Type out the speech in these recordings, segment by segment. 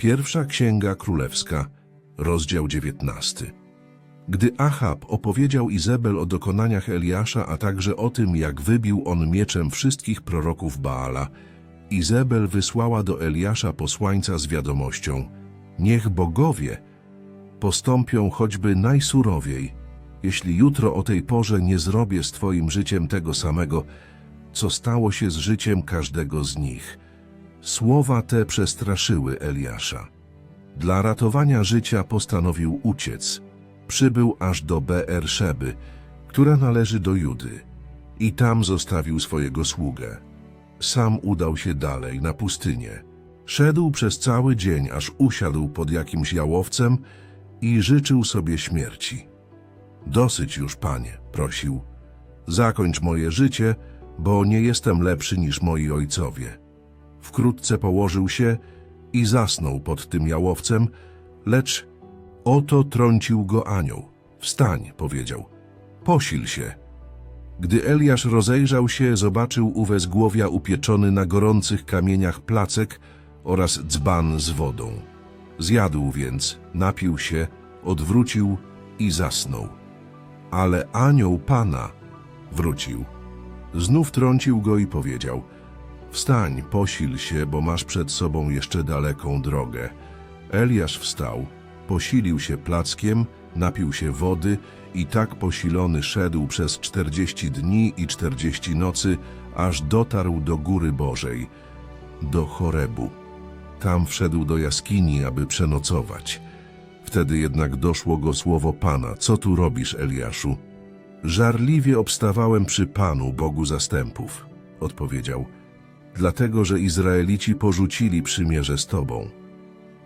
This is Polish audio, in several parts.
Pierwsza Księga Królewska, rozdział 19. Gdy Achab opowiedział Izabel o dokonaniach Eliasza, a także o tym, jak wybił on mieczem wszystkich proroków Baala, Izabel wysłała do Eliasza posłańca z wiadomością Niech bogowie postąpią choćby najsurowiej, jeśli jutro o tej porze nie zrobię z twoim życiem tego samego, co stało się z życiem każdego z nich. Słowa te przestraszyły Eliasza. Dla ratowania życia postanowił uciec. Przybył aż do Beerszeby, która należy do Judy, i tam zostawił swojego sługę. Sam udał się dalej na pustynię. Szedł przez cały dzień, aż usiadł pod jakimś jałowcem i życzył sobie śmierci. Dosyć już, panie, prosił. Zakończ moje życie, bo nie jestem lepszy niż moi ojcowie. Wkrótce położył się i zasnął pod tym jałowcem, lecz oto trącił go anioł. Wstań, powiedział. Posil się. Gdy Eliasz rozejrzał się, zobaczył u wezgłowia upieczony na gorących kamieniach placek oraz dzban z wodą. Zjadł więc, napił się, odwrócił i zasnął. Ale anioł Pana wrócił. Znów trącił go i powiedział – Wstań, posil się, bo masz przed sobą jeszcze daleką drogę. Eliasz wstał, posilił się plackiem, napił się wody i tak posilony szedł przez czterdzieści dni i czterdzieści nocy, aż dotarł do Góry Bożej, do Chorebu. Tam wszedł do jaskini, aby przenocować. Wtedy jednak doszło go słowo Pana. Co tu robisz, Eliaszu? Żarliwie obstawałem przy Panu, Bogu zastępów, odpowiedział. Dlatego, że Izraelici porzucili przymierze z Tobą.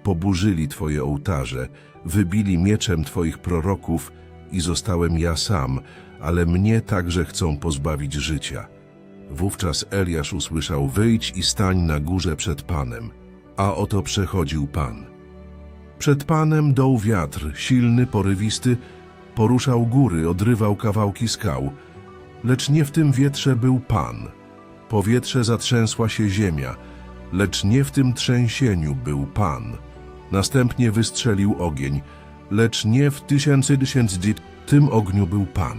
Poburzyli Twoje ołtarze, wybili mieczem Twoich proroków i zostałem ja sam, ale mnie także chcą pozbawić życia. Wówczas Eliasz usłyszał, wyjdź i stań na górze przed Panem. A oto przechodził Pan. Przed Panem dął wiatr, silny, porywisty, poruszał góry, odrywał kawałki skał. Lecz nie w tym wietrze był Pan. Powietrze zatrzęsła się ziemia, lecz nie w tym trzęsieniu był Pan. Następnie wystrzelił ogień, lecz nie w tysięcy tysięcy tym ogniu był Pan.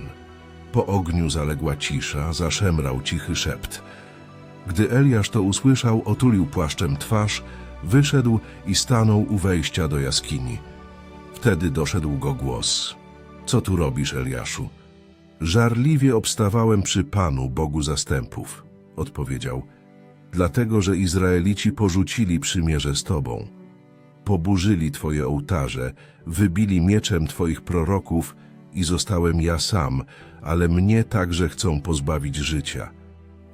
Po ogniu zaległa cisza, zaszemrał cichy szept. Gdy Eliasz to usłyszał, otulił płaszczem twarz, wyszedł i stanął u wejścia do jaskini. Wtedy doszedł go głos. Co tu robisz, Eliaszu? Żarliwie obstawałem przy Panu, Bogu zastępów, odpowiedział. Dlatego, że Izraelici porzucili przymierze z Tobą. Poburzyli Twoje ołtarze, wybili mieczem Twoich proroków i zostałem ja sam, ale mnie także chcą pozbawić życia.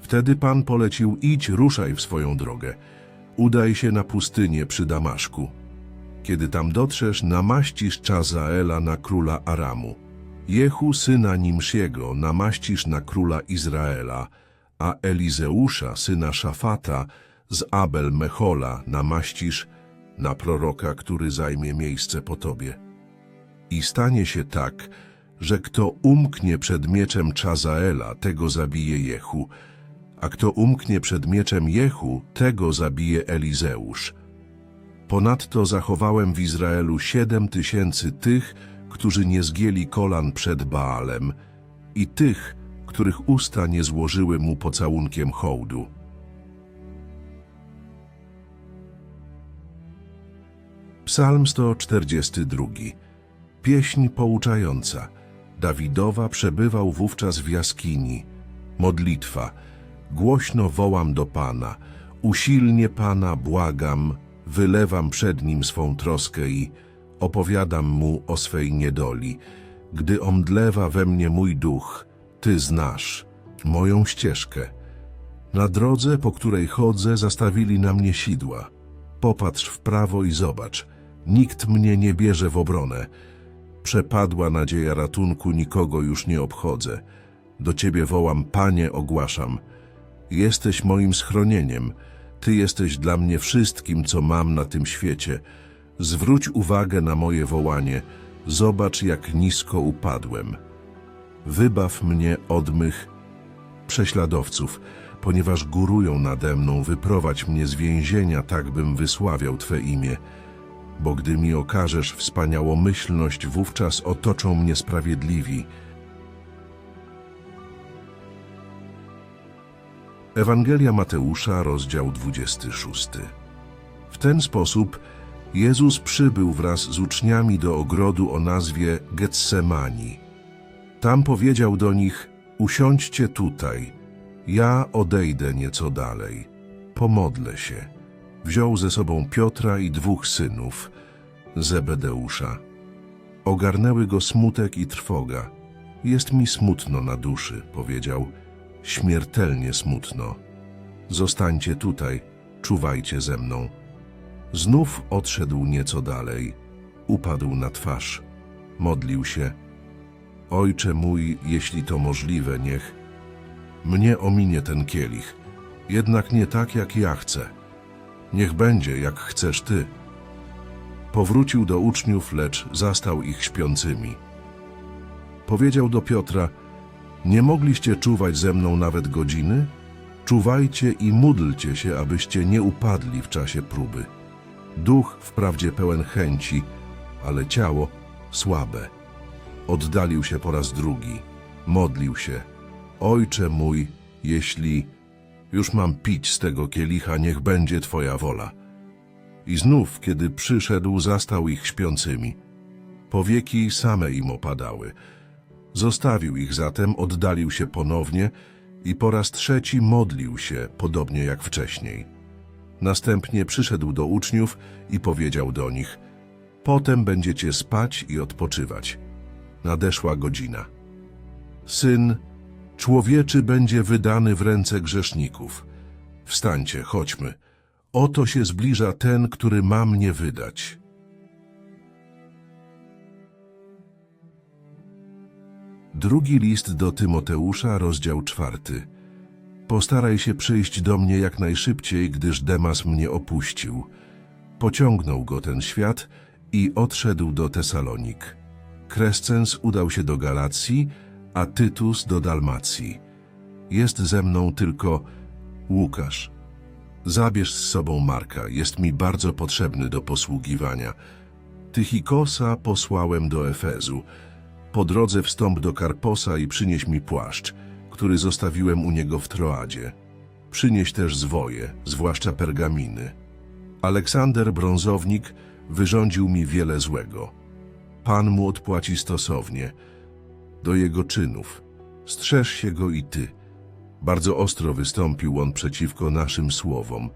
Wtedy Pan polecił, idź, ruszaj w swoją drogę. Udaj się na pustynię przy Damaszku. Kiedy tam dotrzesz, namaścisz Czazaela na króla Aramu. Jehu, syna Nimsziego, namaścisz na króla Izraela, a Elizeusza, syna Szafata, z Abel Mechola namaścisz na proroka, który zajmie miejsce po tobie. I stanie się tak, że kto umknie przed mieczem Czazaela, tego zabije Jehu, a kto umknie przed mieczem Jehu, tego zabije Elizeusz. Ponadto zachowałem w Izraelu siedem tysięcy tych, którzy nie zgięli kolan przed Baalem i tych, których usta nie złożyły mu pocałunkiem hołdu. Psalm 142 Pieśń pouczająca Dawidowa przebywał wówczas w jaskini. Modlitwa Głośno wołam do Pana, usilnie Pana błagam, wylewam przed Nim swą troskę i opowiadam Mu o swej niedoli. Gdy omdlewa we mnie mój duch, Ty znasz moją ścieżkę. Na drodze, po której chodzę, zastawili na mnie sidła. Popatrz w prawo i zobacz, nikt mnie nie bierze w obronę. Przepadła nadzieja ratunku, nikogo już nie obchodzę. Do Ciebie wołam, Panie, ogłaszam – Jesteś moim schronieniem. Ty jesteś dla mnie wszystkim, co mam na tym świecie. Zwróć uwagę na moje wołanie. Zobacz, jak nisko upadłem. Wybaw mnie od mych prześladowców, ponieważ górują nade mną, wyprowadź mnie z więzienia, tak bym wysławiał Twe imię. bo gdy mi okażesz wspaniałomyślność, wówczas otoczą mnie sprawiedliwi. Ewangelia Mateusza, rozdział 26. W ten sposób Jezus przybył wraz z uczniami do ogrodu o nazwie Getsemani. Tam powiedział do nich: Usiądźcie tutaj, ja odejdę nieco dalej. Pomodlę się. Wziął ze sobą Piotra i dwóch synów, Zebedeusza. Ogarnęły go smutek i trwoga. Jest mi smutno na duszy, powiedział. Śmiertelnie smutno. Zostańcie tutaj, czuwajcie ze mną. Znów odszedł nieco dalej. Upadł na twarz. Modlił się. Ojcze mój, jeśli to możliwe, niech mnie ominie ten kielich, jednak nie tak, jak ja chcę. Niech będzie, jak chcesz ty. Powrócił do uczniów, lecz zastał ich śpiącymi. Powiedział do Piotra, nie mogliście czuwać ze mną nawet godziny? Czuwajcie i módlcie się, abyście nie upadli w czasie próby. Duch wprawdzie pełen chęci, ale ciało słabe. Oddalił się po raz drugi, modlił się. Ojcze mój, jeśli już mam pić z tego kielicha, niech będzie Twoja wola. I znów, kiedy przyszedł, zastał ich śpiącymi. Powieki same im opadały. Zostawił ich zatem, oddalił się ponownie i po raz trzeci modlił się, podobnie jak wcześniej. Następnie przyszedł do uczniów i powiedział do nich: Potem będziecie spać i odpoczywać. Nadeszła godzina. Syn człowieczy będzie wydany w ręce grzeszników. Wstańcie, chodźmy. Oto się zbliża ten, który ma mnie wydać. Drugi list do Tymoteusza, rozdział czwarty. Postaraj się przyjść do mnie jak najszybciej, gdyż Demas mnie opuścił. Pociągnął go ten świat i odszedł do Tesalonik. Krescens udał się do Galacji, a Tytus do Dalmacji. Jest ze mną tylko Łukasz. Zabierz z sobą Marka, jest mi bardzo potrzebny do posługiwania. Tychikosa posłałem do Efezu. Po drodze wstąp do Karposa i przynieś mi płaszcz, który zostawiłem u niego w Troadzie. Przynieś też zwoje, zwłaszcza pergaminy. Aleksander Brązownik wyrządził mi wiele złego. Pan mu odpłaci stosownie do jego czynów. Strzeż się go i ty. Bardzo ostro wystąpił on przeciwko naszym słowom.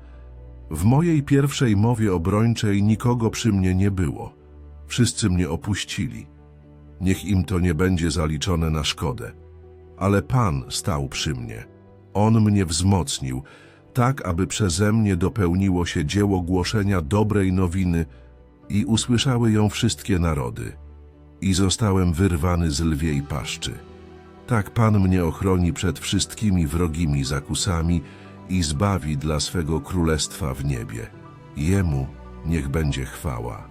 W mojej pierwszej mowie obrończej nikogo przy mnie nie było. Wszyscy mnie opuścili. Niech im to nie będzie zaliczone na szkodę. Ale Pan stał przy mnie. On mnie wzmocnił, tak aby przeze mnie dopełniło się dzieło głoszenia dobrej nowiny i usłyszały ją wszystkie narody. I zostałem wyrwany z lwiej paszczy. Tak Pan mnie ochroni przed wszystkimi wrogimi zakusami i zbawi dla swego królestwa w niebie. Jemu niech będzie chwała.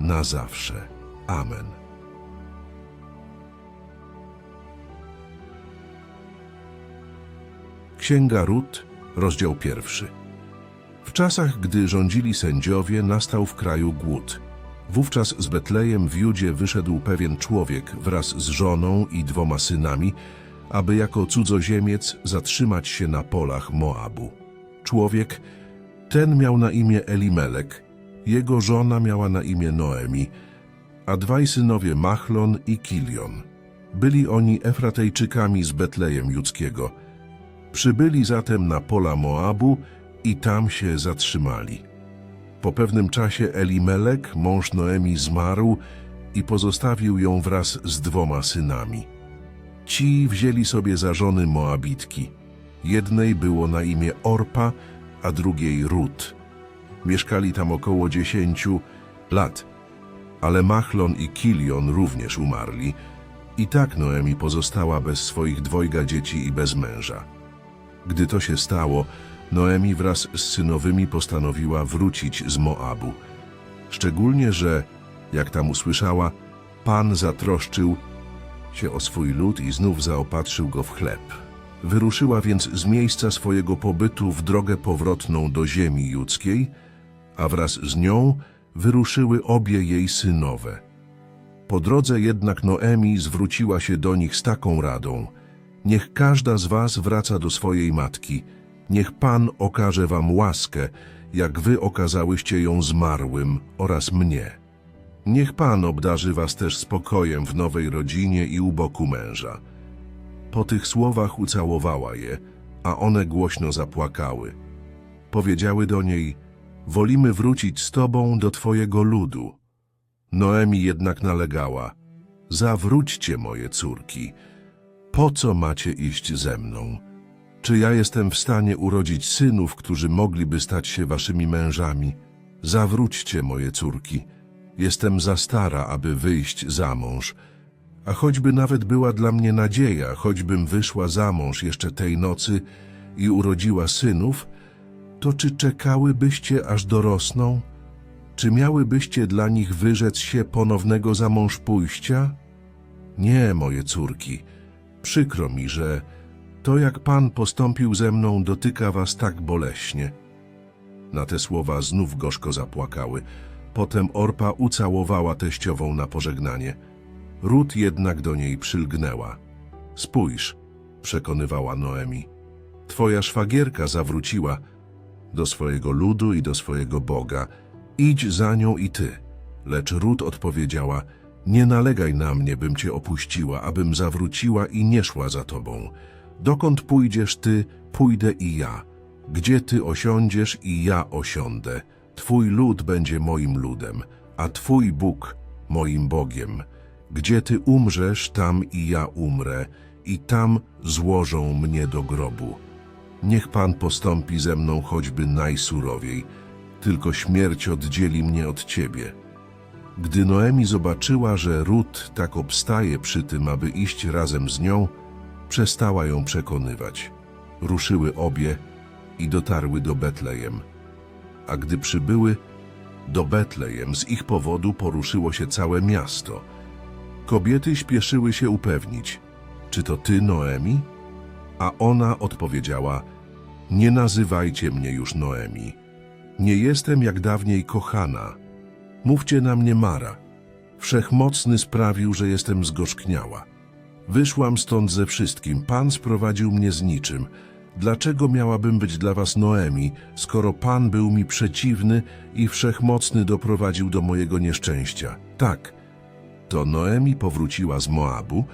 Na zawsze. Amen. Księga Rut, rozdział pierwszy. W czasach, gdy rządzili sędziowie, nastał w kraju głód. Wówczas z Betlejem w Judzie wyszedł pewien człowiek wraz z żoną i dwoma synami, aby jako cudzoziemiec zatrzymać się na polach Moabu. Człowiek ten miał na imię Elimelek, jego żona miała na imię Noemi, a dwaj synowie Machlon i Kilion. Byli oni Efratejczykami z Betlejem Judzkiego. Przybyli zatem na pola Moabu i tam się zatrzymali. Po pewnym czasie Elimelek, mąż Noemi, zmarł i pozostawił ją wraz z dwoma synami. Ci wzięli sobie za żony Moabitki. Jednej było na imię Orpa, a drugiej Rut. Mieszkali tam około dziesięciu lat, ale Machlon i Kilion również umarli. I tak Noemi pozostała bez swoich dwojga dzieci i bez męża. Gdy to się stało, Noemi wraz z synowymi postanowiła wrócić z Moabu. Szczególnie, że, jak tam usłyszała, Pan zatroszczył się o swój lud i znów zaopatrzył go w chleb. Wyruszyła więc z miejsca swojego pobytu w drogę powrotną do ziemi judzkiej, a wraz z nią wyruszyły obie jej synowe. Po drodze jednak Noemi zwróciła się do nich z taką radą. Niech każda z was wraca do swojej matki. Niech Pan okaże wam łaskę, jak wy okazałyście ją zmarłym oraz mnie. Niech Pan obdarzy was też spokojem w nowej rodzinie i u boku męża. Po tych słowach ucałowała je, a one głośno zapłakały. Powiedziały do niej, wolimy wrócić z tobą do twojego ludu. Noemi jednak nalegała, zawróćcie moje córki, po co macie iść ze mną? Czy ja jestem w stanie urodzić synów, którzy mogliby stać się waszymi mężami? Zawróćcie moje córki, jestem za stara, aby wyjść za mąż, a choćby nawet była dla mnie nadzieja, choćbym wyszła za mąż jeszcze tej nocy i urodziła synów, to czy czekałybyście, aż dorosną? Czy miałybyście dla nich wyrzec się ponownego za mąż pójścia? Nie, moje córki, przykro mi, że to jak Pan postąpił ze mną dotyka was tak boleśnie. Na te słowa znów gorzko zapłakały. Potem Orpa ucałowała teściową na pożegnanie. Rut jednak do niej przylgnęła. Spójrz, przekonywała Noemi. Twoja szwagierka zawróciła do swojego ludu i do swojego Boga. Idź za nią i ty. Lecz Rut odpowiedziała, nie nalegaj na mnie, bym cię opuściła, abym zawróciła i nie szła za tobą. Dokąd pójdziesz ty, pójdę i ja. Gdzie ty osiądziesz i ja osiądę. Twój lud będzie moim ludem, a twój Bóg moim Bogiem. Gdzie ty umrzesz, tam i ja umrę, i tam złożą mnie do grobu. Niech Pan postąpi ze mną choćby najsurowiej, tylko śmierć oddzieli mnie od Ciebie. Gdy Noemi zobaczyła, że Rut tak obstaje przy tym, aby iść razem z nią, przestała ją przekonywać. Ruszyły obie i dotarły do Betlejem. A gdy przybyły do Betlejem, z ich powodu poruszyło się całe miasto. Kobiety śpieszyły się upewnić, czy to ty, Noemi? A ona odpowiedziała, nie nazywajcie mnie już Noemi. Nie jestem jak dawniej kochana. Mówcie na mnie Mara. Wszechmocny sprawił, że jestem zgorzkniała. Wyszłam stąd ze wszystkim, Pan sprowadził mnie z niczym. Dlaczego miałabym być dla was Noemi, skoro Pan był mi przeciwny i Wszechmocny doprowadził do mojego nieszczęścia? Tak, to Noemi powróciła z Moabu,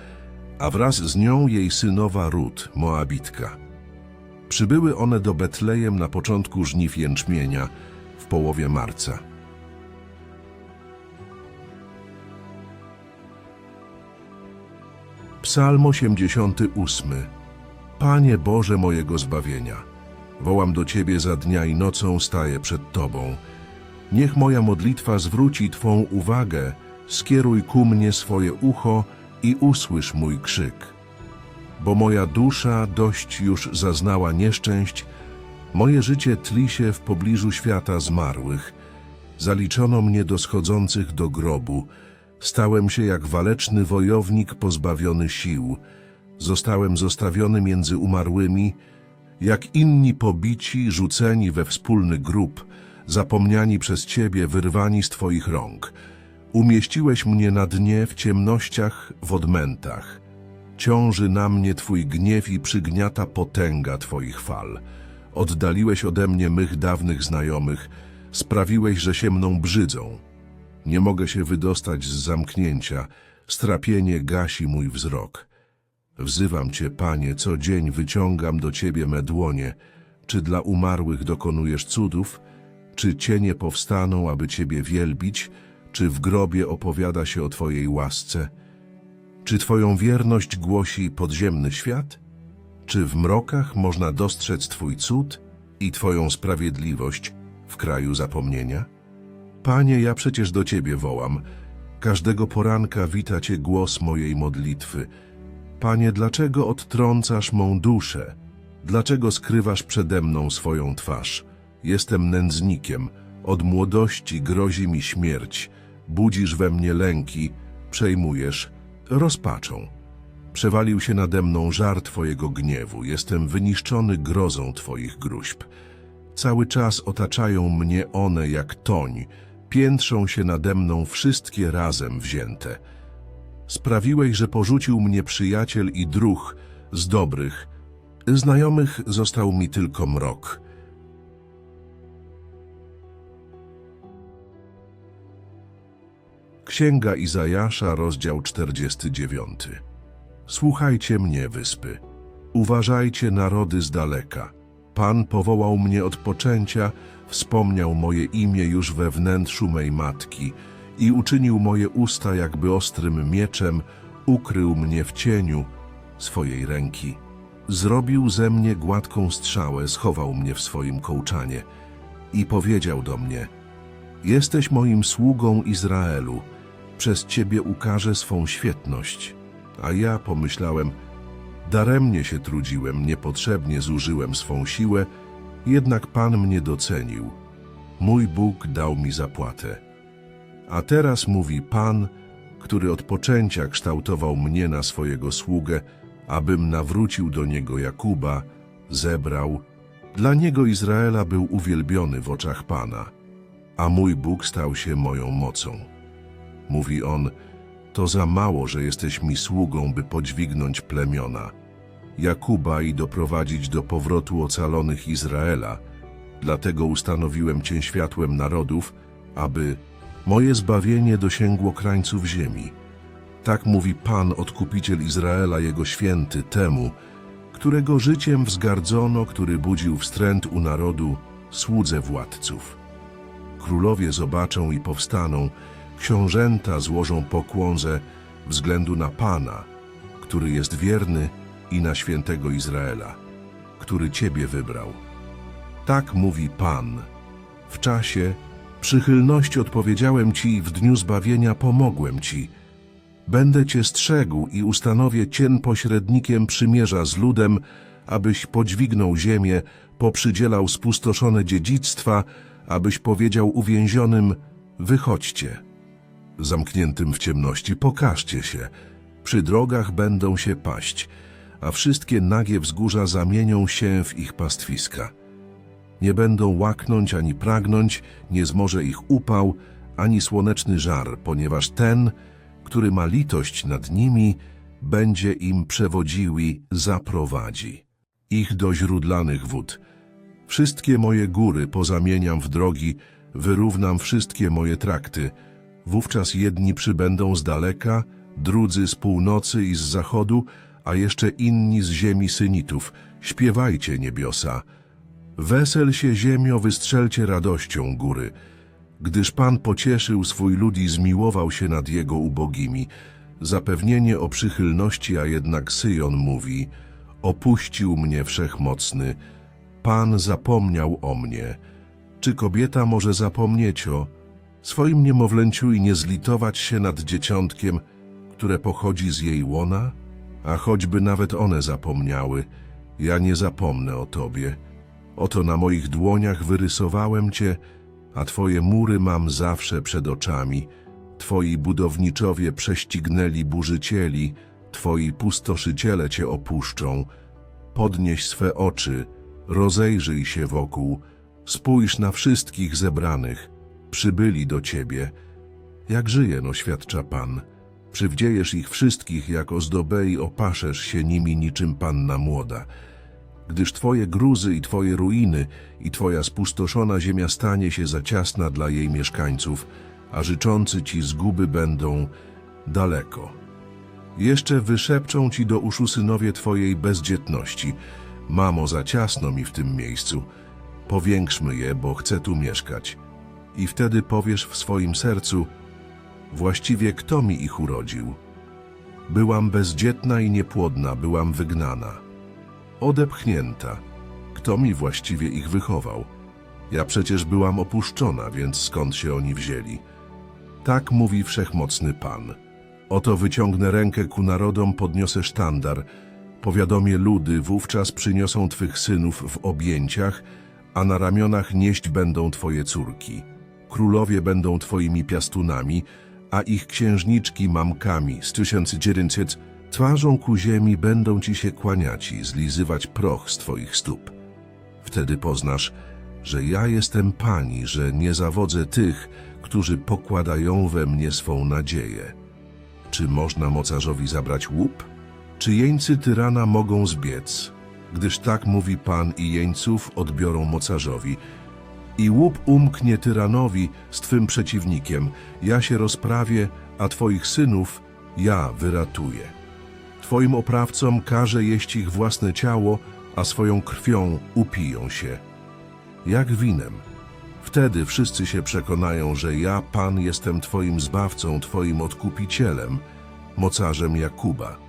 a wraz z nią jej synowa Rut, Moabitka. Przybyły one do Betlejem na początku żniw jęczmienia, w połowie marca. Psalm 88 Panie Boże mojego zbawienia, wołam do Ciebie za dnia i nocą staję przed Tobą. Niech moja modlitwa zwróci Twą uwagę, skieruj ku mnie swoje ucho i usłysz mój krzyk. Bo moja dusza dość już zaznała nieszczęść, moje życie tli się w pobliżu świata zmarłych. Zaliczono mnie do schodzących do grobu. Stałem się jak waleczny wojownik pozbawiony sił. Zostałem zostawiony między umarłymi, jak inni pobici, rzuceni we wspólny grób, zapomniani przez Ciebie, wyrwani z Twoich rąk. Umieściłeś mnie na dnie w ciemnościach, w odmętach. Ciąży na mnie Twój gniew i przygniata potęga Twoich fal. Oddaliłeś ode mnie mych dawnych znajomych, sprawiłeś, że się mną brzydzą. Nie mogę się wydostać z zamknięcia, strapienie gasi mój wzrok. Wzywam Cię, Panie, co dzień wyciągam do Ciebie me dłonie. Czy dla umarłych dokonujesz cudów? Czy cienie powstaną, aby Ciebie wielbić? Czy w grobie opowiada się o Twojej łasce? Czy Twoją wierność głosi podziemny świat? Czy w mrokach można dostrzec Twój cud i Twoją sprawiedliwość w kraju zapomnienia? Panie, ja przecież do Ciebie wołam. Każdego poranka wita Cię głos mojej modlitwy. Panie, dlaczego odtrącasz mą duszę? Dlaczego skrywasz przede mną swoją twarz? Jestem nędznikiem, od młodości grozi mi śmierć. Budzisz we mnie lęki, przejmujesz rozpaczą. Przewalił się nade mną żar Twojego gniewu, jestem wyniszczony grozą Twoich gruźb. Cały czas otaczają mnie one jak toń, piętrzą się nade mną wszystkie razem wzięte. Sprawiłeś, że porzucił mnie przyjaciel i druh z dobrych. Znajomych został mi tylko mrok. Księga Izajasza, rozdział 49. Słuchajcie mnie, wyspy. Uważajcie narody z daleka. Pan powołał mnie od poczęcia, wspomniał moje imię już we wnętrzu mej matki i uczynił moje usta jakby ostrym mieczem, ukrył mnie w cieniu swojej ręki. Zrobił ze mnie gładką strzałę, schował mnie w swoim kołczanie i powiedział do mnie: Jesteś moim sługą Izraelu, przez ciebie ukażę swą świetność. A ja pomyślałem, daremnie się trudziłem, niepotrzebnie zużyłem swą siłę, jednak Pan mnie docenił. Mój Bóg dał mi zapłatę. A teraz mówi Pan, który od poczęcia kształtował mnie na swojego sługę, abym nawrócił do niego Jakuba, zebrał. Dla niego Izraela był uwielbiony w oczach Pana, a mój Bóg stał się moją mocą. Mówi on, to za mało, że jesteś mi sługą, by podźwignąć plemiona Jakuba i doprowadzić do powrotu ocalonych Izraela. Dlatego ustanowiłem Cię światłem narodów, aby moje zbawienie dosięgło krańców ziemi. Tak mówi Pan, Odkupiciel Izraela, Jego święty, temu, którego życiem wzgardzono, który budził wstręt u narodu, słudze władców. Królowie zobaczą i powstaną, książęta złożą pokłon ze względu na Pana, który jest wierny i na świętego Izraela, który Ciebie wybrał. Tak mówi Pan. W czasie przychylności odpowiedziałem Ci i w dniu zbawienia pomogłem Ci. Będę Cię strzegł i ustanowię Cię pośrednikiem przymierza z ludem, abyś podźwignął ziemię, poprzydzielał spustoszone dziedzictwa, abyś powiedział uwięzionym, wychodźcie. Zamkniętym w ciemności pokażcie się, przy drogach będą się paść, a wszystkie nagie wzgórza zamienią się w ich pastwiska. Nie będą łaknąć ani pragnąć, nie zmoże ich upał, ani słoneczny żar, ponieważ ten, który ma litość nad nimi, będzie im przewodził i zaprowadzi. Ich do źródlanych wód. Wszystkie moje góry pozamieniam w drogi, wyrównam wszystkie moje trakty. Wówczas jedni przybędą z daleka, drudzy z północy i z zachodu, a jeszcze inni z ziemi synitów. Śpiewajcie, niebiosa. Wesel się ziemio, wystrzelcie radością góry. Gdyż Pan pocieszył swój lud i zmiłował się nad jego ubogimi. Zapewnienie o przychylności, a jednak Syjon mówi, opuścił mnie wszechmocny. Pan zapomniał o mnie. Czy kobieta może zapomnieć o swoim niemowlęciu i nie zlitować się nad dzieciątkiem, które pochodzi z jej łona? A choćby nawet one zapomniały, ja nie zapomnę o Tobie. Oto na moich dłoniach wyrysowałem Cię, a Twoje mury mam zawsze przed oczami. Twoi budowniczowie prześcignęli burzycieli, Twoi pustoszyciele Cię opuszczą. Podnieś swe oczy, rozejrzyj się wokół, spójrz na wszystkich zebranych, przybyli do Ciebie. Jak żyje, no świadcza Pan. Przywdziejesz ich wszystkich jak ozdobę i opaszesz się nimi niczym panna młoda. Gdyż Twoje gruzy i Twoje ruiny i Twoja spustoszona ziemia stanie się za ciasna dla jej mieszkańców, a życzący Ci zguby będą daleko. Jeszcze wyszepczą Ci do uszu synowie Twojej bezdzietności. Mamo, za ciasno mi w tym miejscu. Powiększmy je, bo chcę tu mieszkać. I wtedy powiesz w swoim sercu, Właściwie kto mi ich urodził? Byłam bezdzietna i niepłodna, byłam wygnana. Odepchnięta. Kto mi właściwie ich wychował? Ja przecież byłam opuszczona, więc skąd się oni wzięli? Tak mówi wszechmocny Pan. Oto wyciągnę rękę ku narodom, podniosę sztandar. Powiadomię ludy, wówczas przyniosą Twych synów w objęciach, a na ramionach nieść będą Twoje córki. Królowie będą Twoimi piastunami, a ich księżniczki mamkami z 1900 twarzą ku ziemi będą ci się kłaniać i zlizywać proch z twoich stóp. Wtedy poznasz, że ja jestem Pani, że nie zawodzę tych, którzy pokładają we mnie swą nadzieję. Czy można mocarzowi zabrać łup? Czy jeńcy tyrana mogą zbiec? Gdyż tak mówi Pan i jeńców odbiorą mocarzowi. I łup umknie tyranowi z Twym przeciwnikiem. Ja się rozprawię, a Twoich synów ja wyratuję. Twoim oprawcom każe jeść ich własne ciało, a swoją krwią upiją się. Jak winem. Wtedy wszyscy się przekonają, że ja, Pan, jestem Twoim zbawcą, Twoim odkupicielem, mocarzem Jakuba.